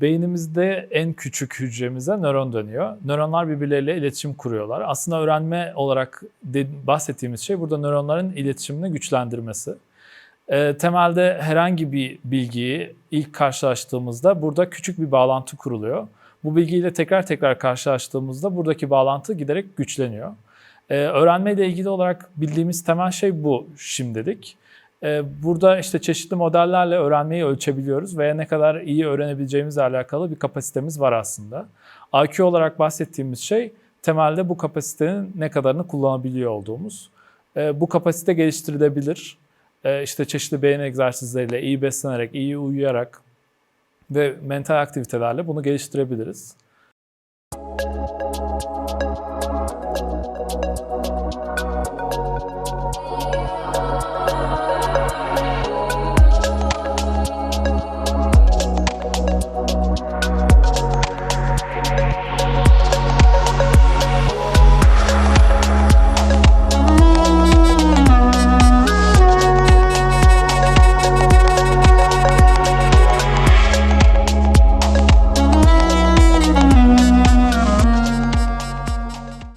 Beynimizde en küçük hücremize nöron dönüyor. Nöronlar birbirleriyle iletişim kuruyorlar. Aslında öğrenme olarak bahsettiğimiz şey burada nöronların iletişimini güçlendirmesi. Ee, temelde herhangi bir bilgiyi ilk karşılaştığımızda burada küçük bir bağlantı kuruluyor. Bu bilgiyle tekrar tekrar karşılaştığımızda buradaki bağlantı giderek güçleniyor. Ee, öğrenmeyle ilgili olarak bildiğimiz temel şey bu şimdilik. Ee, burada işte çeşitli modellerle öğrenmeyi ölçebiliyoruz veya ne kadar iyi öğrenebileceğimizle alakalı bir kapasitemiz var aslında. IQ olarak bahsettiğimiz şey temelde bu kapasitenin ne kadarını kullanabiliyor olduğumuz. Ee, bu kapasite geliştirilebilir. Ee, işte çeşitli beyin egzersizleriyle, iyi beslenerek, iyi uyuyarak ve mental aktivitelerle bunu geliştirebiliriz.